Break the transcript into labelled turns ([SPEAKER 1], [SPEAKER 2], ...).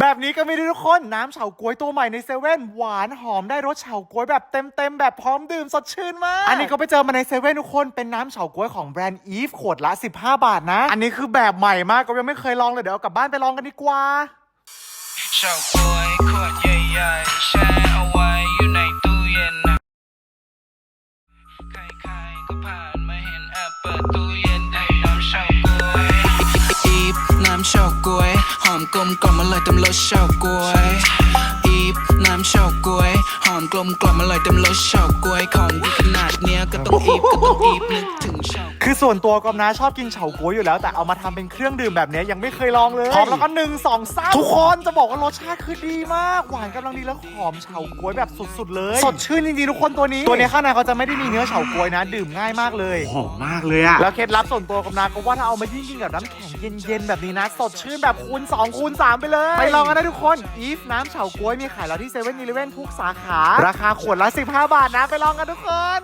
[SPEAKER 1] แบบนี้ก็มีด้วยทุกคนน้ำเฉาก๊วยตัวใหม่ในเซเว่นหวานหอมได้รสเฉาก๊วยแบบเต็มๆ แบบพร้อมดื่มสดชื่นมาก อันนี้ก็ไปเจอมาในเซเว่นทุกคนเป็นน้ำเฉาก๊วยของแบรนด์อีฟขวดละ 15 บาทนะ อันนี้คือแบบใหม่มากก็ยังไม่เคยลองเลยเดี๋ยวเอากลับบ้านไปลองกันดีกว่า
[SPEAKER 2] เฉาก๊วยขวดใหญ่ๆแช่เอาไว้อยู่ในตู้เย็นนะใครๆก็ผ่านมาเห็นแอบเปิดตู้เย็นไอ้น้ำเฉาก๊วยอีฟน้ำเฉา กลมกล่อมอร่อยเต็มรสเฉาก๊วยอีฟน้ำเฉาก๊วยหอมกลมกล่อมอร่อยเต็มรสเฉาก๊วยของดีขนาดเนี้ยก็ต้องอีฟก็ต้องอีฟนึกถึงเฉา
[SPEAKER 1] คือส่วนตัวกอมนะชอบกินเฉาก๊วยอยู่แล้ว แต่เอามาทำเป็นเครื่องดื่มแบบนี้ยังไม่เคยลองเลยพร้อมแล้วก็หนึ่งสองสามทุกคนจะบอกว่ารสชาติคือดีมาก หวานกำลังดีแล้วหอมเฉาก๊วยแบบสุดๆเลย สดชื่นจริงๆทุกคนตัวนี้ ตัวนี้ข้างในเขาจะไม่ได้มีเนื้อเฉาก๊วยนะ ดื่มง่ายมากเลย
[SPEAKER 3] หอมมากเลยอะ
[SPEAKER 1] แล้วเคล็ดลับส่วนตัวกอมนะก็ว่าถ้าเอามายิ่งกินกับน้ำแข็งเย็นๆแบบนี้นะ สดชื่นแบบคูณ2คูณ3ไปเลยไปลองกันได้ทุกคนอีฟน้ำเฉาก๊วยมีขายแล้วที่เซเว่นอีเลฟเว่นทุกสาขา ราคาขวดละ 15 บาทนะ ไปลองกันทุกคน